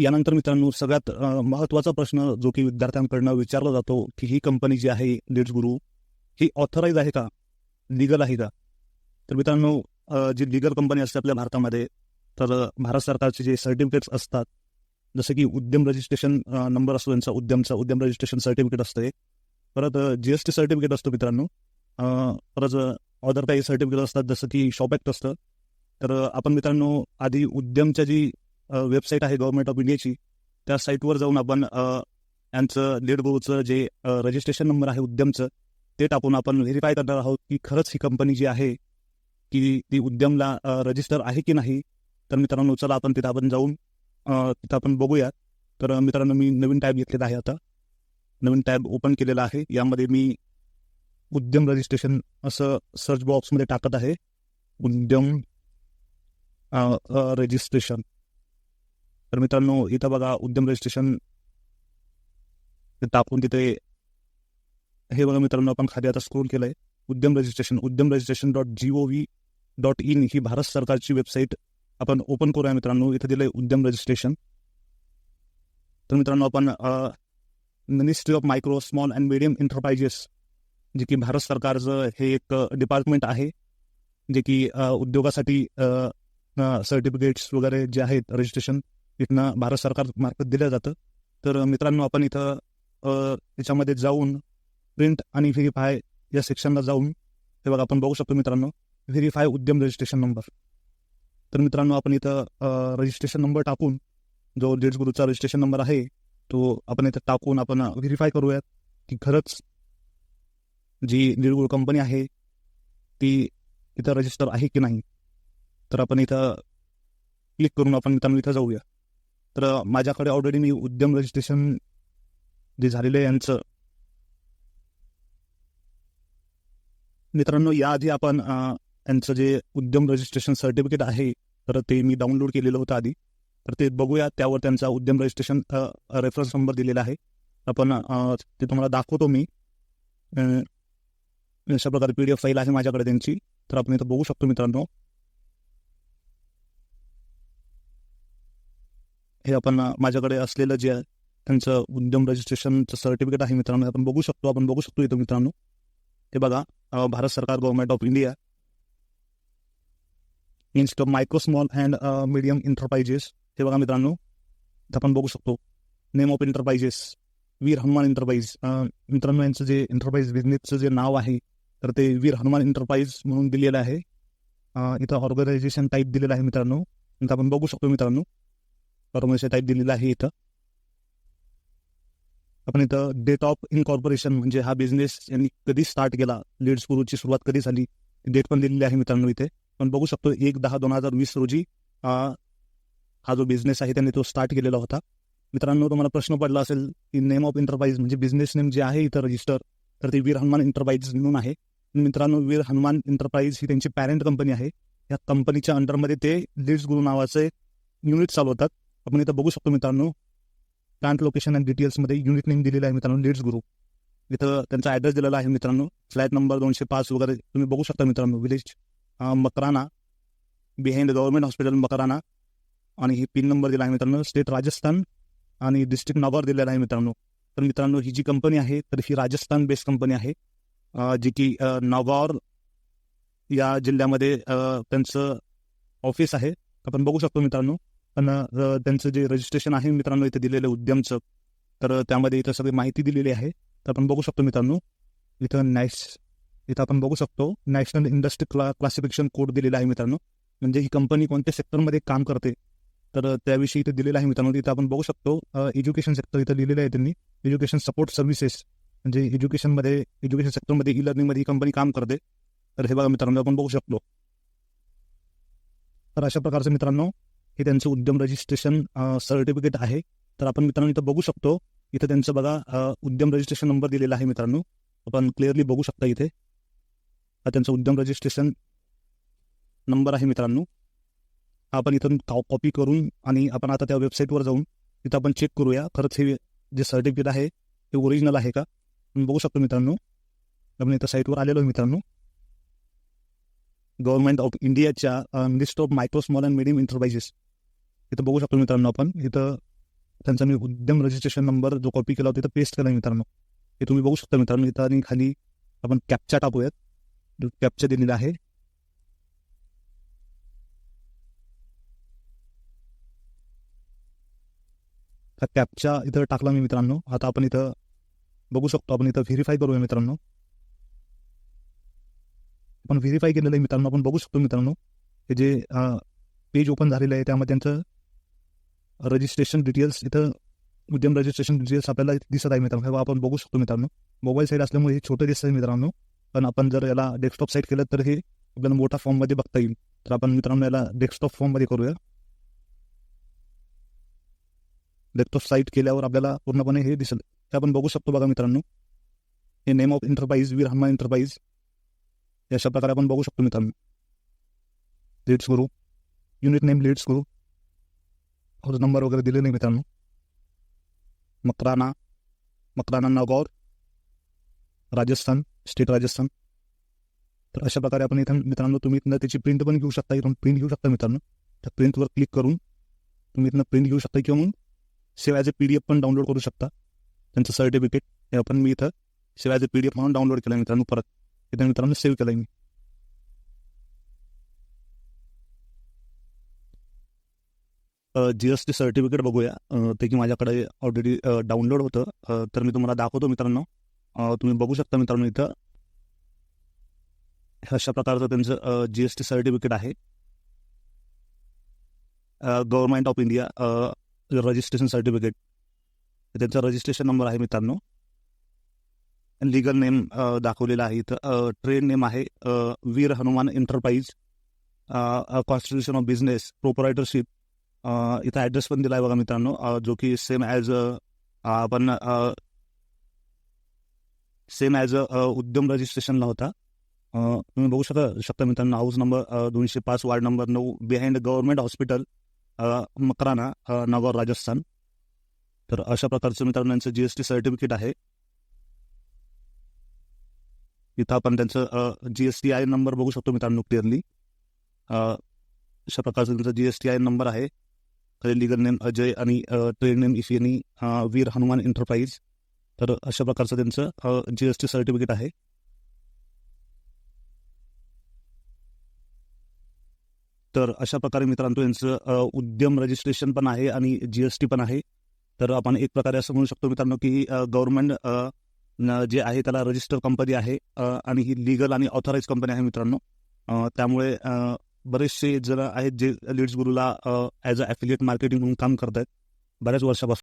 यानंतर मित्रांनो सगळ्यात महत्त्वाचा महत्त्वाचा प्रश्न जो की विद्यार्थ्यांकडनं विचारला जातो की ही कंपनी जी आहे लीड्स गुरु ही ऑथराईज आहे का? लिगल आहे का? तर मित्रांनो जी लिगल कंपनी असते आपल्या भारतामध्ये तर भारत सरकारचे जे सर्टिफिकेट्स असतात जसं की उद्यम रजिस्ट्रेशन नंबर असतो त्यांचा उद्यमचा उद्यम रजिस्ट्रेशन सर्टिफिकेट असते. परत जी एस टी सर्टिफिकेट असतो मित्रांनो परत अदर काही सर्टिफिकेट असतात जसं की शॉप ॲक्ट असतं. तर आपण मित्रांनो आधी उद्यमच्या जी वेबसाईट आहे गव्हर्नमेंट ऑफ इंडियाची त्या साईटवर जाऊन आपण यांचं लीड गुरुचं जे रजिस्ट्रेशन नंबर आहे उद्यमचं ते टाकून आपण व्हेरीफाय करणार आहोत की खरंच ही कंपनी जी आहे की ती उद्यमला रजिस्टर आहे की नाही. तर मित्रांनो चला आपण तिथं आपण जाऊन तिथं आपण बघूया. तर मित्रांनो मी नवीन टॅब घेतलेला आहे आता. नवीन टॅब ओपन केलेला आहे. यामध्ये मी उद्यम रजिस्ट्रेशन असं सर्च बॉक्समध्ये टाकत आहे. उद्यम रजिस्ट्रेशन तर मित्रांनो इथं बघा उद्यम रजिस्ट्रेशन टाकून तिथे हे बघा मित्रांनो आपण खाली आता स्क्रोल केलंय. Udyam registration Udyam registration dot G O V dot in ही भारत सरकारची वेबसाईट आपण ओपन करूया मित्रांनो. इथे दिलंय उद्यम रजिस्ट्रेशन तर मित्रांनो आपण ministry of micro small and medium enterprises जे की भारत सरकारचं हे एक डिपार्टमेंट आहे जे की उद्योगासाठी सर्टिफिकेट्स वगैरे जे आहेत रजिस्ट्रेशन इथनं भारत सरकार मार्फत दिलं जातं. तर मित्रांनो आपण इथं त्याच्यामध्ये याच्यामध्ये जाऊन प्रिंट आणि व्हेरीफाय या सेक्शनला जाऊन हे बघा आपण बघू शकतो मित्रांनो व्हेरीफाय उद्यम रजिस्ट्रेशन नंबर तर मित्रांनो आपण इथं रजिस्ट्रेशन नंबर टाकून जो जेट्स गुरुचा रजिस्ट्रेशन नंबर आहे तो आपण इथं टाकून आपण व्हेरीफाय करूयात की खरंच जी निर्गुळ कंपनी आहे ती इथं रजिस्टर आहे की नाही. तर आपण इथं क्लिक करून आपण मित्रांनो इथं जाऊया. तर माझ्याकडे ऑलरेडी मी उद्यम रजिस्ट्रेशन जे झालेलं आहे यांचं. मित्रांनो याआधी आपण यांचं जे उद्यम रजिस्ट्रेशन सर्टिफिकेट आहे तर ते मी डाउनलोड केलेलं होतं आधी. तर ते बघूया त्यावर त्यांचा उद्यम रजिस्ट्रेशन रेफरन्स नंबर दिलेला आहे. आपण ते तुम्हाला दाखवतो मी. अशा प्रकारे पी डी एफ फाईल आहे माझ्याकडे त्यांची. तर आपण इथं बघू शकतो मित्रांनो. हे आपण माझ्याकडे असलेलं जे आहे, त्यांचं उद्यम रजिस्ट्रेशनचं सर्टिफिकेट आहे मित्रांनो आपण बघू शकतो आपण बघू शकतो इथं मित्रांनो. हे बघा भारत सरकार government of India इन्स्ट micro small and medium enterprises हे बघा मित्रांनो इथं आपण बघू शकतो. Name of enterprises Veer Hanuman enterprise मित्रांनो यांचं जे एंटरप्राइज बिझनेसचं जे नाव आहे तर ते वीर हनुमान एंटरप्राइज म्हणून दिलेलं आहे. इथं ऑर्गनायझेशन टाईप दिलेलं आहे मित्रांनो. इथं आपण बघू शकतो मित्रांनो. ऑर्गनायझेशन टाईप दिलेलं आहे इथं. आपण इथं डेट ऑफ इनकॉर्पोरेशन म्हणजे हा बिझनेस यांनी कधी स्टार्ट केला लीड्स गुरुची सुरुवात कधी झाली डेट पण दिलेली आहे मित्रांनो इथे. पण बघू शकतो एक दहा दोन हजार वीस रोजी हा जो बिझनेस आहे त्यांनी तो स्टार्ट केलेला होता. मित्रांनो तुम्हाला प्रश्न पडला असेल की नेम ऑफ एंटरप्राइज म्हणजे बिझनेस नेम जे आहे इथं रजिस्टर तर ते वीर हनुमान एंटरप्राइज म्हणून आहे. मित्रांनो वीर हनुमान एंटरप्राइज ही त्यांची पॅरेंट कंपनी आहे. या कंपनीच्या अंडरमध्ये ते लीड्स गुरु नावाचे युनिट चालवतात. आपण इथं बघू शकतो मित्रांनो प्लांट लोकेशन अँड डिटेल्समध्ये युनिट नेम दिलेलं आहे मित्रांनो लीड्स ग्रुप इथं त्यांचा ॲड्रेस दिलेला आहे मित्रांनो फ्लॅट नंबर दोनशे पाच वगैरे तुम्ही बघू शकता मित्रांनो village Makrana behind government hospital Makrana आणि ही पिन नंबर दिला आहे मित्रांनो स्टेट राजस्थान आणि डिस्ट्रिक्ट नगर दिलेला आहे मित्रांनो. तर मित्रांनो ही जी कंपनी आहे तर ही राजस्थान बेस्ड कंपनी आहे जी की अं, नागौर या जिल्ह्यामध्ये त्यांचं ऑफिस आहे. आपण बघू शकतो मित्रांनो पण त्यांचं जे रजिस्ट्रेशन आहे मित्रांनो इथे दिलेलं उद्यमचं तर त्यामध्ये इथं सगळी माहिती दिलेली आहे. तर आपण बघू शकतो मित्रांनो इथं नॅश इथं आपण बघू शकतो नॅशनल इंडस्ट्री क्ला क्लासिफिकेशन कोड दिलेला आहे मित्रांनो. म्हणजे ही कंपनी कोणत्या सेक्टरमध्ये काम करते तर त्याविषयी इथे दिलेलं आहे मित्रांनो. इथं आपण बघू शकतो एज्युकेशन सेक्टर इथं लिहिलेलं आहे त्यांनी. एज्युकेशन सपोर्ट सर्व्हिसेस म्हणजे एज्युकेशनमध्ये एज्युकेशन सेक्टरमध्ये ई लर्निंगमध्ये ही कंपनी काम करते. तर हे बघा मित्रांनो आपण बघू शकतो. तर अशा प्रकारचं मित्रांनो हे त्यांचं उद्यम रजिस्ट्रेशन सर्टिफिकेट आहे. तर आपण मित्रांनो इथं बघू शकतो. इथं त्यांचं बघा उद्यम रजिस्ट्रेशन नंबर दिलेला आहे मित्रांनो. आपण क्लिअरली बघू शकता इथे. हा त्यांचं उद्यम रजिस्ट्रेशन नंबर आहे मित्रांनो. आपण इथून कॉपी करून आणि आपण आता त्या वेबसाईटवर जाऊन तिथं आपण चेक करूया. खरंच हे जे सर्टिफिकेट आहे ते ओरिजिनल आहे का? आपण बघू शकतो मित्रांनो. आपण इथं साईटवर आलेलो आहे मित्रांनो. गव्हर्नमेंट ऑफ इंडियाच्या list of micro small and medium enterprises इथं बघू शकतो मित्रांनो आपण. इथं त्यांचा मी उद्यम रजिस्ट्रेशन नंबर जो कॉपी केला होता तिथं पेस्ट केला मित्रांनो. हे तुम्ही बघू शकता मित्रांनो. इथं आणि खाली आपण कॅपचा टाकूयात. कॅपचा दिलेला आहे. कॅप्चा इथं टाकला मी मित्रांनो. आता आपण इथं बघू शकतो. आपण इथं व्हेरीफाय करूया मित्रांनो. आपण व्हेरीफाय केलेलं आहे मित्रांनो. आपण बघू शकतो मित्रांनो. हे जे पेज ओपन झालेलं आहे त्यामध्ये त्यांचं रजिस्ट्रेशन डिटेल्स इथं उद्यम रजिस्ट्रेशन डिटेल्स आपल्याला दिसत आहे मित्रांनो. हे आपण बघू शकतो मित्रांनो. मोबाईल साईड असल्यामुळे हे छोटं दिसत आहे मित्रांनो. पण आपण जर याला डेस्कटॉप साईट केलं तर हे आपल्याला मोठा फॉर्ममध्ये बघता येईल. तर आपण मित्रांनो याला डेस्कटॉप फॉर्ममध्ये करूया. डेस्कटॉप साईट केल्यावर आपल्याला पूर्णपणे हे दिसेल. हे आपण बघू शकतो बघा मित्रांनो. हे name of enterprise Veer Hanuman enterprise अशा प्रकारे आपण बघू शकतो मित्रांनो. लीड्स करू युनिट नेम लीड्स करू हाऊस नंबर वगैरे दिले नाही मित्रांनो मकराना मकराना नागौर राजस्थान स्टेट राजस्थान तर अशा प्रकारे आपण इथं मित्रांनो तुम्ही इथनं त्याची प्रिंट पण घेऊ शकता इथून प्रिंट घेऊ शकता मित्रांनो त्या प्रिंटवर क्लिक करून तुम्ही इथनं प्रिंट घेऊ शकता किंवा मग save as a P D F पण डाउनलोड करू शकता त्यांचं सर्टिफिकेट हे आपण मी इथं save as a P D F म्हणून डाउनलोड केलं मित्रांनो परत इथं मित्रांनो सेव्ह केलं मी जी एस टी सर्टिफिकेट बघूया. ते की माझ्याकडे ऑलरेडी डाउनलोड होतं. तर मी तुम्हाला दाखवतो मित्रांनो. तुम्ही बघू शकता मित्रांनो इथं. अशा प्रकारचं त्यांचं जी एस टी सर्टिफिकेट आहे. Government of India registration certificate. त्यांचा रजिस्ट्रेशन नंबर आहे मित्रांनो. लिगल नेम दाखवलेला आहे इथं. ट्रेड नेम आहे Veer Hanuman enterprise constitution of business proprietorship इथं ॲड्रेस पण दिला आहे बघा मित्रांनो. जो की सेम ॲज आपण सेम ॲज अ उद्यम रजिस्ट्रेशनला होता. तुम्ही बघू शकता शकता मित्रांनो हाऊस नंबर दोनशे पाच वार्ड नंबर नऊ behind government hospital Makrana Nagar Rajasthan. तर अशा प्रकारचं मित्रांनो यांचं जी एस टी सर्टिफिकेट आहे. इथं आपण त्यांचं G S T I number बघू शकतो मित्रांनो क्लिअरली अशा प्रकारचा त्यांचा G S T I number आहे. लिगल नेम अजय आणि ट्रेड नेम यांनी वीर हनुमान एंटरप्राइज तर अशा प्रकारचं त्यांचं जी एस टी सर्टिफिकेट आहे. तर अशा प्रकारे मित्रांनो यांचं उद्यम रजिस्ट्रेशन पण आहे आणि जी एस टी पण आहे. तर आपण एक प्रकारे असं म्हणू शकतो मित्रांनो की गव्हर्नमेंट जे आहे त्याला रजिस्टर कंपनी आहे आणि ही लिगल आणि ऑथराईज कंपनी आहे मित्रांनो. त्यामुळे बरेचसे जण आहेत जे लीड्स गुरुला ॲज अ ॲफिलिएट मार्केटिंग म्हणून काम करत आहेत बऱ्याच वर्षापासून.